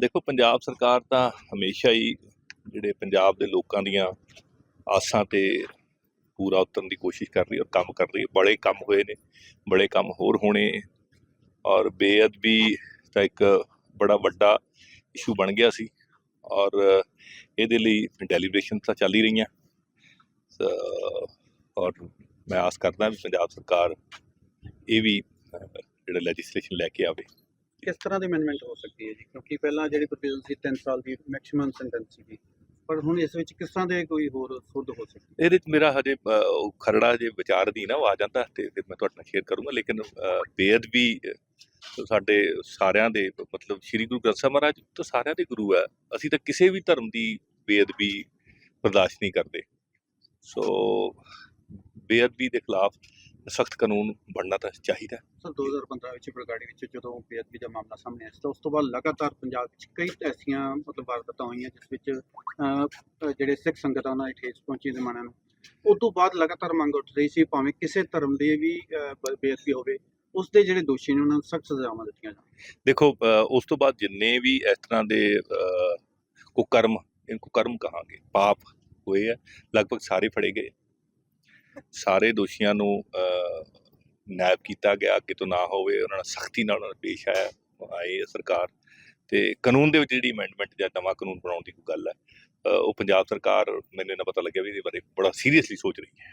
ਦੇਖੋ, ਪੰਜਾਬ ਸਰਕਾਰ ਤਾਂ ਹਮੇਸ਼ਾ ਹੀ ਜਿਹੜੇ ਪੰਜਾਬ ਦੇ ਲੋਕਾਂ ਦੀਆਂ ਆਸਾਂ ਤੇ ਪੂਰਾ ਉਤਰਨ ਦੀ ਕੋਸ਼ਿਸ਼ ਕਰ ਰਹੀ ਹੈ ਔਰ ਕੰਮ ਕਰ ਰਹੀ ਹੈ। ਬੜੇ ਕੰਮ ਹੋਏ ਨੇ, ਬੜੇ ਕੰਮ ਹੋਰ ਹੋਣੇ ਔਰ ਬੇਅਦਬੀ ਤਾਂ ਇੱਕ ਬੜਾ ਵੱਡਾ ਇਸ਼ੂ ਬਣ ਗਿਆ ਸੀ ਔਰ ਇਹਦੇ ਲਈ ਡੈਲੀਬਰੇਸ਼ਨ ਤਾਂ ਚੱਲ ਹੀ ਰਹੀਆਂ। ਔਰ ਮੈਂ ਆਸ ਕਰਦਾ ਵੀ ਪੰਜਾਬ ਸਰਕਾਰ ਇਹ ਵੀ ਜਿਹੜਾ ਲੈਜਿਸਲੇਸ਼ਨ ਲੈ ਕੇ ਆਵੇ। ਕਿਸ ਤਰ੍ਹਾਂ ਦੀ ਅਮੈਂਡਮੈਂਟ ਹੋ ਸਕਦੀ ਹੈ ਜੀ? ਕਿਉਂਕਿ ਪਹਿਲਾਂ ਜਿਹੜੀ ਪ੍ਰੋਵੀਜ਼ਨ ਸੀ 3 ਸਾਲ ਦੀ ਮੈਕਸਿਮਮ ਸੈਂਟੈਂਸ ਸੀ ਪਰ ਹੁਣ ਇਸ ਵਿੱਚ ਕਿਸ ਤਰ੍ਹਾਂ ਦੇ ਕੋਈ ਹੋਰ ਸੁਧ ਹੋ ਸਕਦੀ ਇਹਦੇ ਚ ਮੇਰਾ ਹਜੇ ਖਰੜਾ ਜੇ ਵਿਚਾਰ ਦੀ ਨਾ ਉਹ ਆ ਜਾਂਦਾ ਤੇ ਫਿਰ ਮੈਂ ਤੁਹਾਡੇ ਨਾਲ ਸ਼ੇਅਰ ਕਰੂੰਗਾ। ਲੇਕਿਨ ਅ, ਬੇਅਦਬੀ ਸਾਡੇ ਸਾਰਿਆਂ ਦੇ ਮਤਲਬ ਸ੍ਰੀ ਗੁਰੂ ਗ੍ਰੰਥ ਸਾਹਿਬ ਮਹਾਰਾਜ ਤਾਂ ਸਾਰਿਆਂ ਦੇ ਗੁਰੂ ਹੈ। ਅਸੀਂ ਤਾਂ ਕਿਸੇ ਵੀ ਧਰਮ ਦੀ ਬੇਅਦਬੀ ਬਰਦਾਸ਼ਤ ਨਹੀਂ ਕਰਦੇ। ਸੋ ਬੇਅਦਬੀ ਦੇ ਖਿਲਾਫ ਸਖਤ ਕਾਨੂੰਨ ਬਣਨਾ ਤਾਂ ਚਾਹੀਦਾ ਸਰ 2015 ਵਿੱਚ ਬਰਗਾੜੀ ਵਿੱਚ ਜਦੋਂ ਬੇਅਦਬੀ ਦਾ ਮਾਮਲਾ ਸਾਹਮਣੇ ਆਇਆ ਤਾਂ ਉਸ ਤੋਂ ਬਾਅਦ ਲਗਾਤਾਰ ਪੰਜਾਬ ਵਿੱਚ ਕਈ ਐਸੀਆਂ ਮਤਲਬ ਵਾਰਦਾਤਾਂ ਹੋਈਆਂ ਜਿਸ ਵਿੱਚ ਜਿਹੜੇ ਸਿੱਖ ਸੰਗਤ ਦੀ ਠੇਸ ਪਹੁੰਚੀ ਜ਼ਮਾਨਿਆਂ ਨੂੰ। ਉਸ ਤੋਂ ਬਾਅਦ ਲਗਾਤਾਰ ਮੰਗ ਉੱਠ ਰਹੀ ਸੀ ਭਾਵੇਂ ਕਿਸੇ ਧਰਮ ਦੇ ਵੀ ਬੇਅਦਬੀ ਹੋਵੇ ਉਸ ਦੇ ਜਿਹੜੇ ਦੋਸ਼ੀ ਨੇ ਉਹਨਾਂ ਨੂੰ ਸਖਤ ਸਜ਼ਾਵਾਂ ਦਿੱਤੀਆਂ ਜਾਣ। ਦੇਖੋ ਉਸ ਤੋਂ ਬਾਅਦ ਜਿੰਨੇ ਵੀ ਇਸ ਤਰ੍ਹਾਂ ਦੇ ਕੁਕਰਮ ਇਹਨੂੰ ਕੁਕਰਮ ਕਹਾਂਗੇ ਪਾਪ ਹੋਏ ਆ ਲਗਭਗ ਸਾਰੇ ਫੜੇ ਗਏ। ਸਾਰੇ ਦੋਸ਼ੀਆਂ ਨੂੰ ਅ, ਨਾਇਬ ਕੀਤਾ ਗਿਆ ਅੱਗੇ ਤੋਂ ਨਾ ਹੋਵੇ ਉਹਨਾਂ ਨਾਲ ਸਖਤੀ ਨਾਲ ਉਹਨਾਂ ਨੂੰ ਪੇਸ਼ ਆਇਆ ਆਏ ਸਰਕਾਰ। ਤੇ ਕਾਨੂੰਨ ਦੇ ਵਿੱਚ ਜਿਹੜੀ ਅਮੈਂਡਮੈਂਟ ਜਾਂ ਨਵਾਂ ਕਾਨੂੰਨ ਬਣਾਉਣ ਦੀ ਕੋਈ ਗੱਲ ਹੈ ਉਹ ਪੰਜਾਬ ਸਰਕਾਰ ਮੈਨੂੰ ਇਹਨਾਂ ਪਤਾ ਲੱਗਿਆ ਵੀ ਇਹਦੇ ਬਾਰੇ ਬੜਾ ਸੀਰੀਅਸਲੀ ਸੋਚ ਰਹੀ ਹੈ।